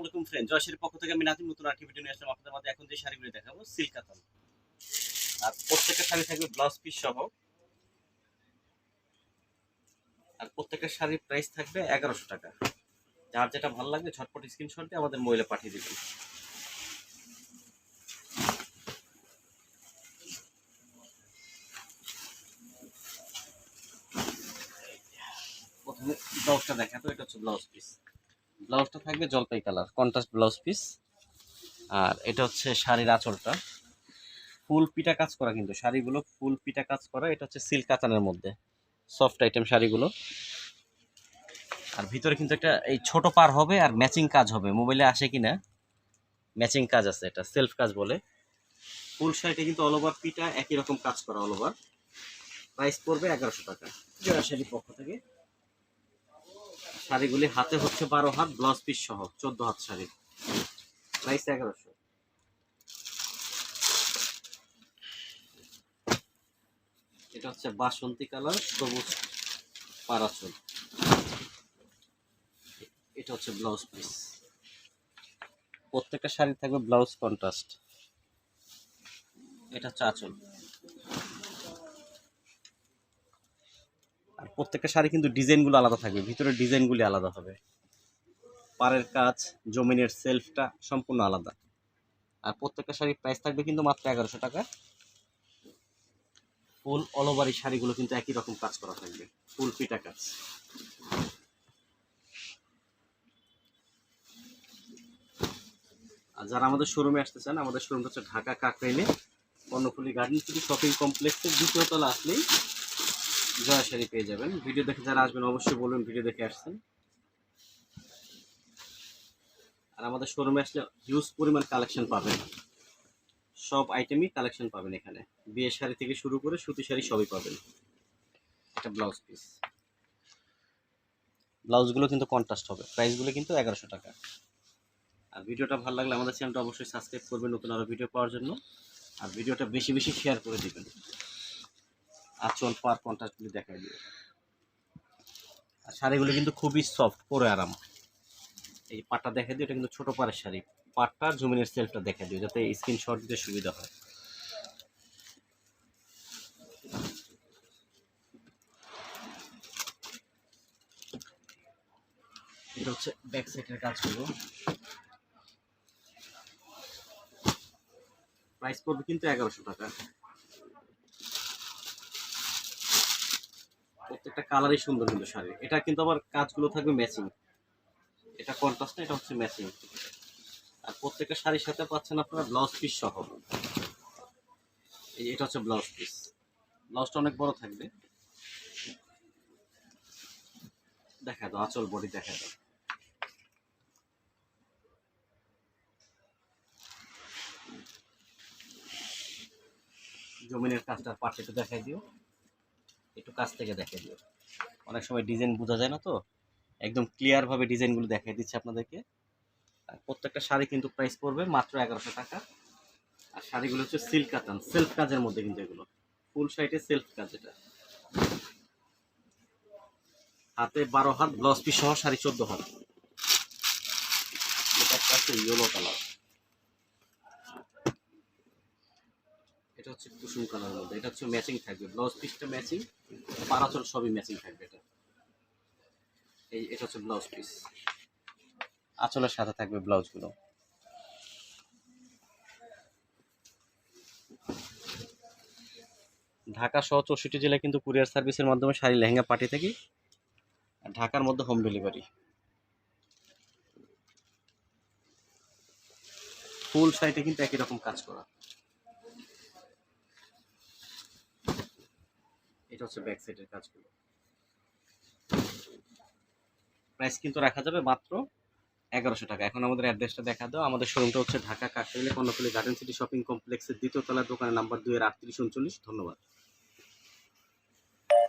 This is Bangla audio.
আলাইকুম ফ্রেন্ড জয়শ্রীর পক্ষ থেকে আমি নাতিম নতুন ভিডিও নিয়ে আসলাম আপনাদের মধ্যে এখন যে দেখাবো আর প্রত্যেকটা শাড়ি থাকবে ব্লাউজ পিস সহ। আর প্রত্যেকটা শাড়ির প্রাইস থাকবে এগারোশো টাকা। যার যেটা ভালো লাগবে, ঝটপট স্ক্রিনশট দিয়ে আমাদের মহিলা পাঠিয়ে দিবেন। প্রথমে ব্লাউজটা দেখাতো এটা হচ্ছে ব্লাউজ পিস ব্লাউজটা থাকবে জলপাই কালার কন্ট্রাস্ট ব্লাউজ পিস আর এটা হচ্ছে শাড়ির আঁচলটা। ফুল পিটা কাজ করা কিন্তু, শাড়িগুলো ফুল পিটা কাজ করা। এটা হচ্ছে সিল্ক কাতানের মধ্যে সফট আইটেম শাড়িগুলো। আর ভিতরে কিন্তু একটা, এই ছোট পার হবে আর ম্যাচিং কাজ হবে মোবাইলে আসে কি না? ম্যাচিং কাজ আছে, এটা সেলফ কাজ বলে। ফুল শাড়িটা কিন্তু অল ওভার পিটা একই রকম কাজ করা অল ওভার প্রাইস পড়বে এগারোশো টাকা। শাড়ির পক্ষ থেকে। শাড়িগুলি হাতে হচ্ছে বারো হাত ব্লাউজ পিস সহ, চোদ্দ হাত শাড়ি। প্রাইস এগারোশো। এটা হচ্ছে বাসন্তী কালার, সবুজ পারাচল। এটা হচ্ছে ব্লাউজ পিস প্রত্যেকটা শাড়ি থাকবে ব্লাউজ কন্ট্রাস্ট এটা হচ্ছে আঁচল। আর প্রত্যেকটা শাড়ি কিন্তু ডিজাইনগুলো আলাদা থাকবে, ভিতরের ডিজাইনগুলি আলাদা হবে। পাড়ের কাজ, জমিনের সেলফটা সম্পূর্ণ আলাদা। আর প্রত্যেকটা শাড়ির প্রাইস থাকবে কিন্তু মাত্র এগারোশো টাকা। ফুল অল ওভার এই শাড়িগুলো কিন্তু একই রকম কাজ করা থাকবে ফুল পিটা কাজ। আর যারা আমাদের শোরুমে আসতে চান, আমাদের শোরুমটা হচ্ছে ঢাকা কাকরাইলে। কর্ণফুলি গার্ডেন শপিং কমপ্লেক্সের দ্বিতীয় তলা আসলেই জয়া শাড়ি পেয়ে যাবেন। ভিডিও দেখে যারা আসবেন অবশ্যই বলবেন ভিডিও দেখে আসছেন। আর আমাদের শোরুমে আসলে হিউজ পরিমাণ কালেকশন পাবেন। সব আইটেমই কালেকশন পাবেন এখানে। বিয়ে শাড়ি থেকে শুরু করে সুতি শাড়ি সবই পাবেন। একটা ব্লাউজ পিস ব্লাউজগুলো কিন্তু কন্ট্রাস্ট হবে। প্রাইসগুলো কিন্তু এগারোশো টাকা। আর ভিডিওটা ভালো লাগলে আমাদের চ্যানেলটা অবশ্যই সাবস্ক্রাইব করবেন নতুন আরও ভিডিও পাওয়ার জন্য। আর ভিডিওটা বেশি বেশি শেয়ার করে দিবেন। আঁচল পার কন্ট্রাস্টগুলি দেখাই দিবে আর শাড়িগুলো কিন্তু খুবই সফট পরে আরাম। এই পাটটা দেখা দিও এটা কিন্তু ছোট পাড়ের শাড়ি। পাটটা জমিনের সেলফটা দেখা দিও যাতে স্ক্রিনশট দিতে সুবিধা হয়। এটা হচ্ছে ব্যাক সাইডের কাজগুলো। প্রাইস পড়বে কিন্তু এগারোশো টাকা। প্রত্যেকটা কালারই সুন্দর কিন্তু শাড়ি এটা কিন্তু আবার কাজগুলো থাকবে ম্যাচিং এটা কন্ট্রাস্ট এটা হচ্ছে ম্যাচিং আর প্রত্যেকটা শাড়ির সাথে পাচ্ছেন আপনারা ব্লাউজ পিস সহ। এই এটা হচ্ছে ব্লাউজ পিস ব্লাউজটা অনেক বড় থাকবে। দেখা দাও, আচল বডি দেখা দাও। জমিনের কাজটা একটু দেখাই দিও। একটু কাছ থেকে দেখাই দিও। অনেক সময় ডিজাইন বোঝা যায় না তো? একদম ক্লিয়ারভাবে ডিজাইনগুলো দেখাই দিচ্ছে আপনাদেরকে। প্রত্যেকটা শাড়ি কিন্তু প্রাইস পড়বে মাত্র এগারোশো টাকা। আর শাড়িগুলো হচ্ছে সিল্ক কাতান সেলফ কাজের মধ্যে কিন্তু এগুলো। ফুল সাইডে সেলফ কাজ এটা। হাতে বারো হাত ব্লাউজ পিস সহ শাড়ি চোদ্দ হাত। এটা আছে ইয়েলো কালার হচ্ছে কুসুম কালার মধ্যে এটা হচ্ছে ম্যাচিং থাকবে ব্লাউজ পিসটা ম্যাচিং পারাচল সবই ম্যাচিং থাকবে এটা। এই, এটা হচ্ছে ব্লাউজ পিস আঁচলের সাথে থাকবে ব্লাউজগুলো ঢাকা সহ চৌষট্টি জেলায় কিন্তু কুরিয়ার সার্ভিসের মাধ্যমে শাড়ি লেহেঙ্গা পাঠিয়ে থাকি, আর ঢাকার মধ্যে হোম ডেলিভারি ফুল শাড়িটা কিন্তু একই রকম কাজ করা। এটা হচ্ছে ব্যাক সাইডের কাজগুলো। প্রাইস কিন্তু রাখা যাবে মাত্র এগারোশো টাকা। এখন আমাদের অ্যাড্রেসটা দেখা দাও। আমাদের শোরুমটা হচ্ছে ঢাকা কাকরাইলে কর্ণফুলি গার্ডেন সিটি শপিং কমপ্লেক্সের দ্বিতীয় তলার দোকানের নাম্বার দুই এর আটত্রিশ উনচল্লিশ। ধন্যবাদ।